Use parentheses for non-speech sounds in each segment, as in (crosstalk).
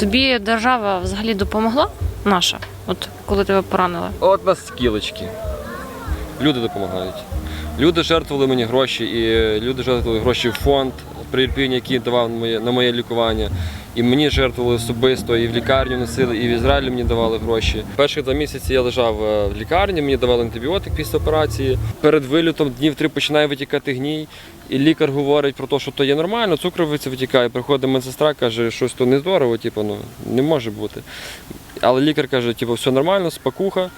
Тобі держава взагалі допомогла наша, от коли тебе поранили? От нас скілочки. Люди допомагають. Люди жертвували мені гроші, і люди жертвували гроші в фонд при Ірпіні, який давав на моє, на моє лікування. І мені жертвували особисто, і в лікарню носили, і в Ізраїлі мені давали гроші. Перші два місяці я лежав е, в лікарні, мені давали антибіотик після операції. Перед вилітом днів три починає витікати гній. І лікар говорить про те, що то є нормально, цукровиця витікає. Приходить медсестра, каже, щось то нездорово, типу, ну не може бути. Але лікар каже, типу, все нормально, спокуха.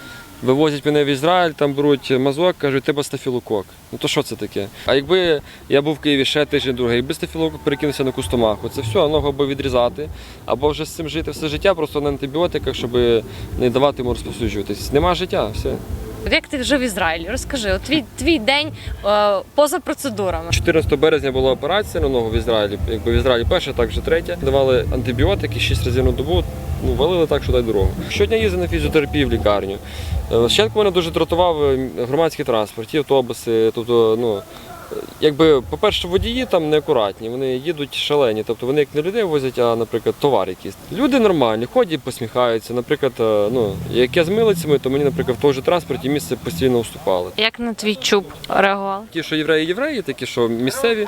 Вивозять мене в Ізраїль, там беруть мазок, кажуть, тебе стафілокок. Ну то що це таке? А якби я був в Києві ще тиждень другий, якби стафілокок перекинувся на кустомаху, це все, ногу або відрізати, або вже з цим жити все життя, просто на антибіотиках, щоб не давати йому розповсюджуватись. Нема життя, все. От як ти жив в Ізраїлі? Розкажи, от твій, твій день е, поза процедурами. 14 березня була операція на ногу в Ізраїлі. Якби в Ізраїлі перша, так вже третя. Давали антибіотики 6 разів на добу. Ну, валили так, що дай дорогу. Щодня їздив на фізіотерапію в лікарню. Спочатку мене дуже дратував е, громадський транспорт, автобуси. Тобто, ну, якби, по-перше, водії там неакуратні, вони їдуть шалені. Тобто вони як не людей возять, а, наприклад, товар якийсь. Люди нормальні, ходять, посміхаються. Наприклад, е, ну, як я з милицями, то мені, наприклад, в той же транспорті місце постійно уступали. Як на твій чуб реагували? Ті, що євреї, євреї, такі, що місцеві,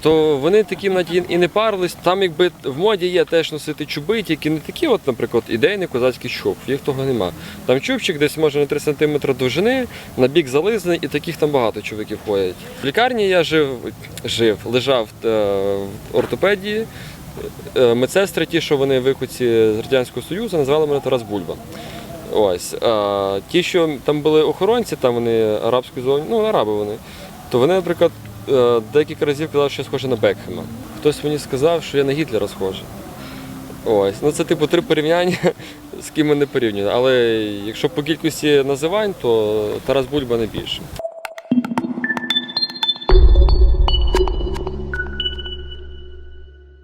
то вони такі навіть і- не парились. Там якби в моді є теж носити чуби, тільки не такі, от, наприклад, ідейний козацький чуб. Їх того нема. Там чубчик десь може на 3 см довжини, на бік зализаний, і таких там багато чоловіків ходять. В лікарні я жив, жив лежав е, в ортопедії. Е, Медсестри, ті, що вони виходці з Радянського Союзу, називали мене Тарас Бульба. Ось. А, ті, що там були охоронці, там вони арабської зовні, ну, араби вони, то вони, наприклад, е, декілька разів казав, що я схожий на Бекхема. Хтось мені сказав, що я на Гітлера схожий. Ось. Ну це типу три порівняння, (laughs) з ким ми не порівнюємо. Але якщо по кількості називань, то Тарас Бульба не більше.